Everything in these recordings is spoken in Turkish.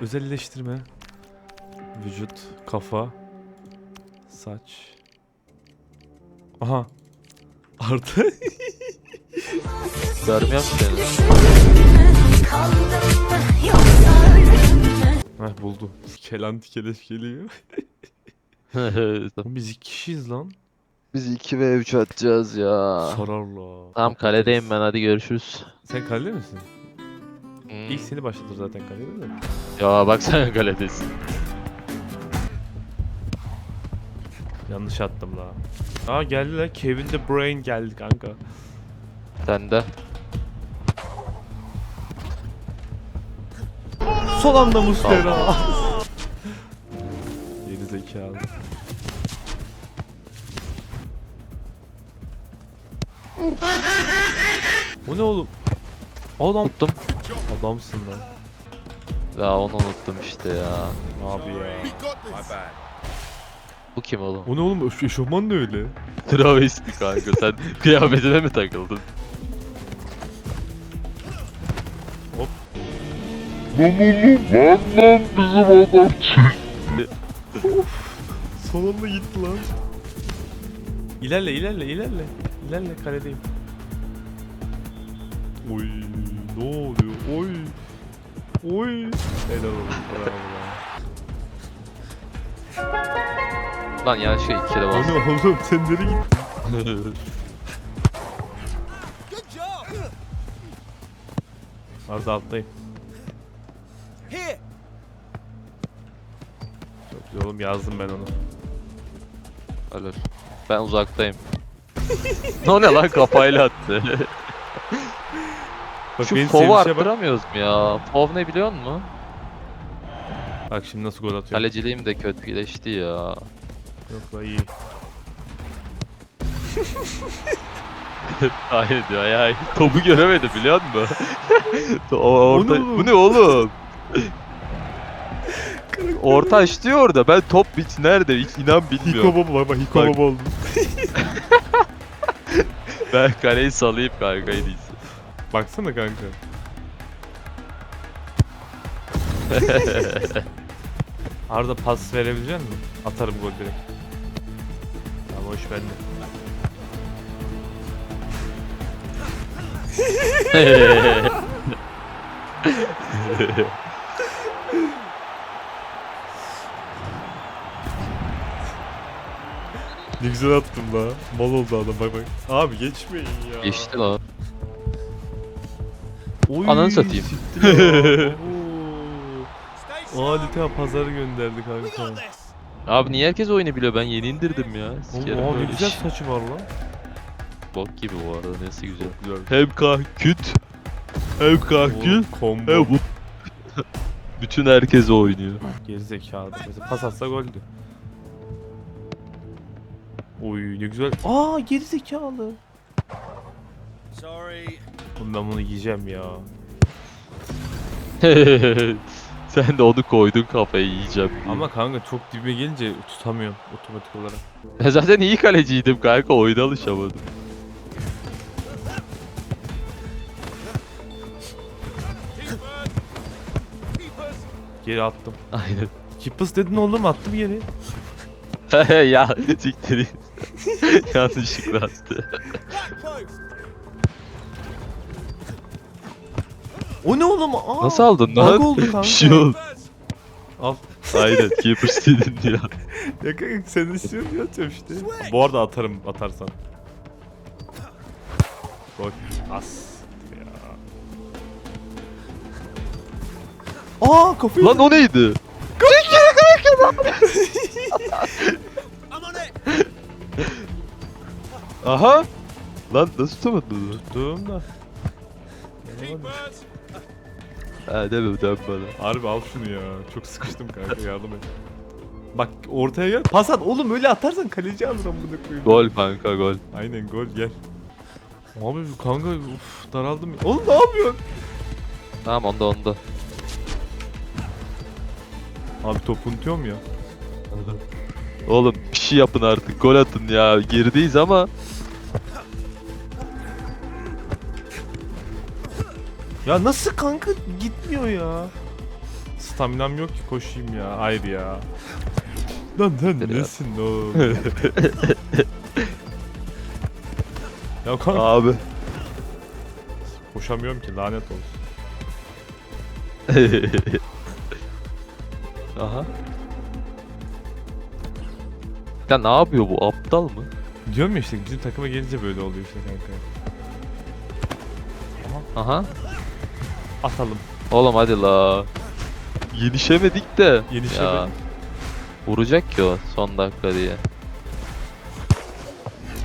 Özelleştirme. Vücut, kafa, saç. Aha. Artı. Görmüyorum seni. Heh buldum. Kelanti keleş geliyor. Oğlum Biz iki kişiyiz lan. Biz 2 ve 3 atacağız ya. Sararla. Tamam kaledeyim ben hadi görüşürüz. Sen kalede misin? Hmm. İlk seni başlatır zaten kalede de. Ya bak sen kaledesin. Yanlış attım la. Aa geldi la. Kevin De Bruyne geldi kanka. Sen de. Son anda Muslera. Geri zekalı. Bu ne oğlum? Adam Unuttum. Adamsın lan. Ya onu unuttum işte ya. Abi ya. Bu kim oğlum? O ne oğlum? Eş- Eşofman ne öyle? Travesti kanka sen kıyafetine mi takıldın? Hop. Son anda gitti lan. İlerle ilerle ilerle. İlerle kaledeyim. Oy ne oluyor? Oy. Oy. Helal olsun. Bravo lan. Lan ya şey iki kere bastım. ne oğlum? Sen nereye gittin? Arda alttayım. Çok güzel oğlum yazdım ben onu. Helal. Ben uzaktayım. ne lan kafayla attı. Bak Şu benim Fov'u sevinçe bak. arttıramıyoruz mu ya? Fov ne biliyor musun? Bak şimdi nasıl gol atıyor. Kaleciliğim de kötüleşti ya. Yok la iyi. Hayır diyor ya. Topu göremedi biliyor musun? o orta... O ne oğlum? Bu ne oğlum? orta açtı orada. Ben top bit nerede? Hiç inan bilmiyorum. Hiko baba bak bak Hiko Bak. baba oldu. Ben kaleyi salayım kanka en iyisi. Baksana kanka. Arda pas verebilecek misin? Atarım gol direkt. Tamam iş bende. Ne güzel attım la. Mal oldu adam bak bak. Abi geçmeyin ya. Geçti lan. Oy, Ananı satayım. Adeta pazarı gönderdi kanka. Abi niye herkes oyunu biliyor? Ben yeni indirdim ya. Sikerim Oğlum, ne böyle güzel iş. saçı var lan. Bok gibi bu arada. Nesi güzel. Güzel. Hem kahküt. Hem kahküt. Oğlum, Combo. Hem bu. Bütün herkes oynuyor. Gerizekalı. Mesela pas atsa goldü. Oy ne güzel. Aa gerizekalı. Sorry. Oğlum ben bunu yiyeceğim ya. Sen de onu koydun kafaya yiyeceğim. diye. Ama kanka çok dibime gelince tutamıyorum otomatik olarak. Ben zaten iyi kaleciydim kanka oyuna alışamadım. Geri attım. Aynen. Kippers dedin oğlum attım geri. ya siktir. Yanlışlıkla attı. O ne oğlum? Aa, Nasıl aldın bug lan? oldu kanka. Bir şey oldu. Al. Aynen keeper istedin ya. Ya kanka sen istiyorsun diye atıyorum işte. Bu arada atarım atarsan. Gol. As. Ya. Aa kafayı. Lan o neydi? Aha. Lan nasıl tutamadın? Tuttum da. Ha deme dön bana. Harbi al şunu ya. Çok sıkıştım kanka yardım et. Bak ortaya gel. Pas at oğlum öyle atarsan kaleci alır amına koyayım. Gol kanka gol. Aynen gol gel. Abi kanka uf, daraldım. Oğlum ne yapıyorsun? Tamam onda onda. Abi top unutuyorum ya. Oğlum bir şey yapın artık gol atın ya. Gerideyiz ama. Ya nasıl kanka gitmiyor ya? staminam yok ki koşayım ya. Hayır ya. Lan ya? nesin oğlum? ya kanka Abi. koşamıyorum ki lanet olsun. Aha. Ya ne yapıyor bu? Aptal mı? Diyorum ya işte bizim takıma gelince böyle oluyor işte kanka. Aha. Atalım. Oğlum hadi la. Yenişemedik de. Yenişemedik. Ya. Vuracak ki o son dakika diye.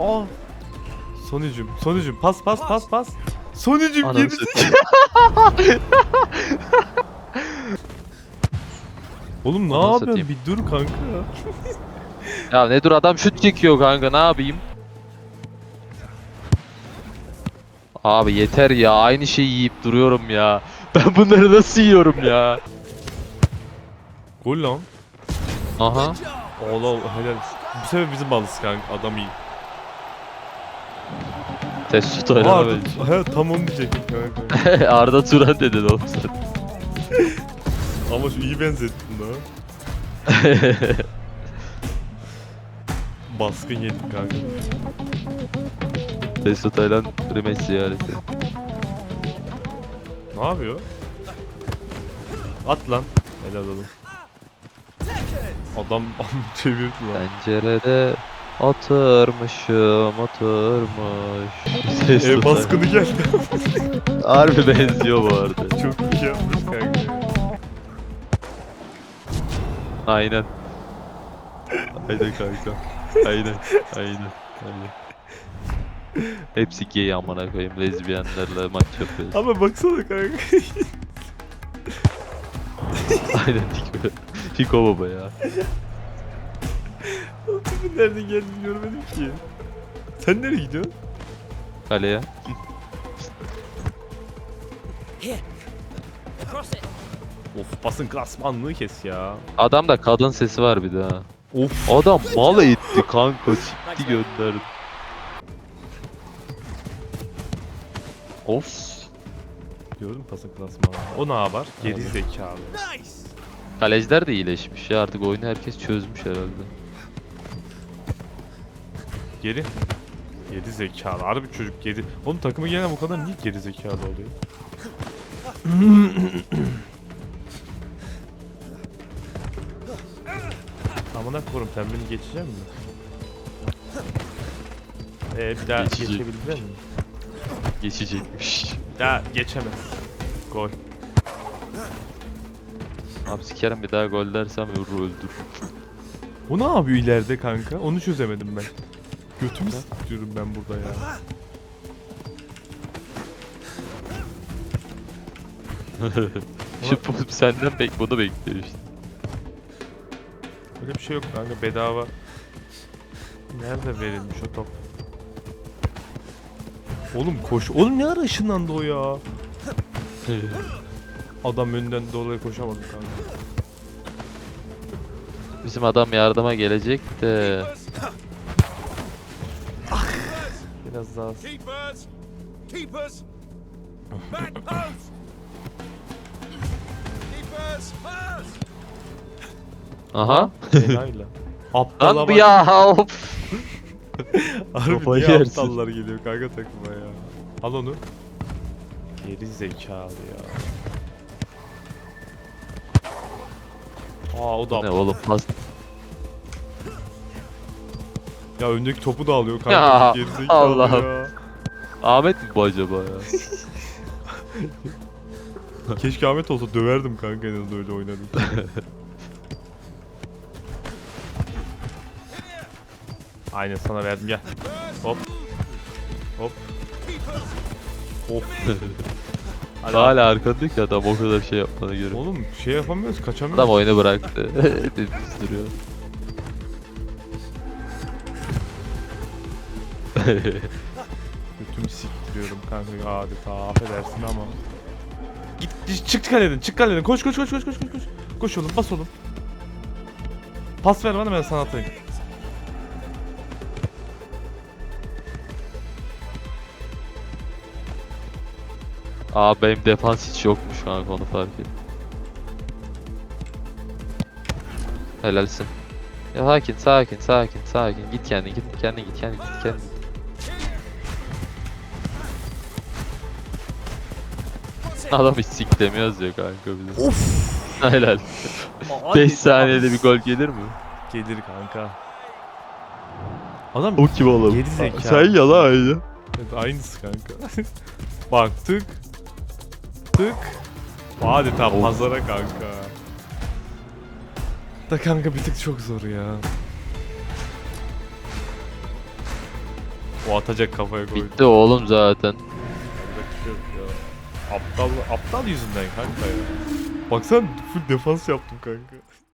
Aa. Sonucum, sonucum. Pas pas pas pas. Sonucum gerisi. Oğlum ne Ananı yapıyorsun? satayım. Bir dur kanka. ya ne dur adam şut çekiyor kanka ne yapayım? Abi yeter ya aynı şeyi yiyip duruyorum ya. Ben bunları nasıl yiyorum ya? Gol lan. Aha. Oğlum helal. Bu sefer bizim balız kanka. Adam iyi. Test oynama Arda, bence. he, tam onu diyecektim kanka. Arda Turan dedin oğlum sen. Ama şu iyi benzettin lan. Baskın yedik kanka. Testo Taylan rematch ziyareti. Ne yapıyor? At lan. Helal oğlum. Adam çevirdi lan. Pencerede oturmuşum oturmuş. Testo E baskını geldi. Harbi benziyor bu arada. Çok iyi yapmış kanka. Aynen. Aynen kanka. Aynen. Aynen. Aynen. Hepsi gay amına koyayım. Lezbiyenlerle maç yapıyoruz. Ama baksana kanka. Aynen Tiko. Tiko baba ya. Tipin nereden geldiğini görmedim ki. Sen nereye gidiyorsun? Kaleye. Of basın klasmanlığı kes ya. Adamda kadın sesi var bir de ha. Of. Adam mal etti kanka. Sikti gönderdi. Of. Gördün mü pasın klasmanı? O ne haber? Geri zekalı. Nice. Kaleciler de iyileşmiş ya artık oyunu herkes çözmüş herhalde. Geri. Geri zekalı. Harbi çocuk geri. Oğlum takıma gelen bu kadar niye geri zekalı oluyor? Amına korum sen beni geçecek misin? Ee bir daha Geçecek. geçebilecek misin? Geçecekmiş. Daha geçemez. Gol. Abi sikerim bir daha gol dersem vurur öldür. Bu ne yapıyor ileride kanka? Onu çözemedim ben. Götümü sıkıyorum ben burada ya. Bu senden bek bunu bekliyor işte. Öyle bir şey yok kanka bedava. Nerede verilmiş o top? Oğlum koş. Oğlum ne ara ışınlandı o ya? Adam önden dolayı koşamadı kanka. Bizim adam yardıma gelecek de Biraz daha Keepers. Keepers. Back post. Keepers. Pass. Aha. Fenayla. Aptala Lan bu bak. ya of. Harbi Kafayı niye yersin. aptallar geliyor kanka takıma ya. Al onu. Geri zekalı ya. Aa o da Ne aptal. oğlum pas. Ya öndeki topu da alıyor kanka. Ya, Geri zekalı Allah'ım. ya. Ahmet mi bu acaba ya? Keşke Ahmet olsa döverdim kanka en azından öyle oynadım. Aynen sana verdim gel. Hop. Hop. Of. Hadi Hala arkanda ki adam o kadar şey yapmana göre. Oğlum şey yapamıyoruz kaçamıyoruz. Adam oyunu bıraktı. Dümdüz duruyor. Götümü siktiriyorum kanka adeta affedersin ama. Git, git çık kaleden çık kaleden koş koş koş koş koş koş koş. Koş oğlum bas oğlum. Pas ver bana ben sana atayım. Aa benim defans hiç yokmuş kanka onu fark ettim. Helalsin. Ya sakin sakin sakin sakin. Git kendin git kendin git kendin git kendin. Adam hiç sik demiyoruz ya kanka bize. Of. Helal. 5 saniyede bir gol gelir mi? Gelir kanka. Adam O kim oğlum? Geri zekalı. Sen yalan aynı. Evet, aynısı kanka. Bak tık. Tık. Adeta pazara kanka. Da kanka bir tık çok zor ya. O atacak kafaya koydu. Bitti oğlum zaten. Şey. Aptal, aptal yüzünden kanka ya. Baksana full defans yaptım kanka.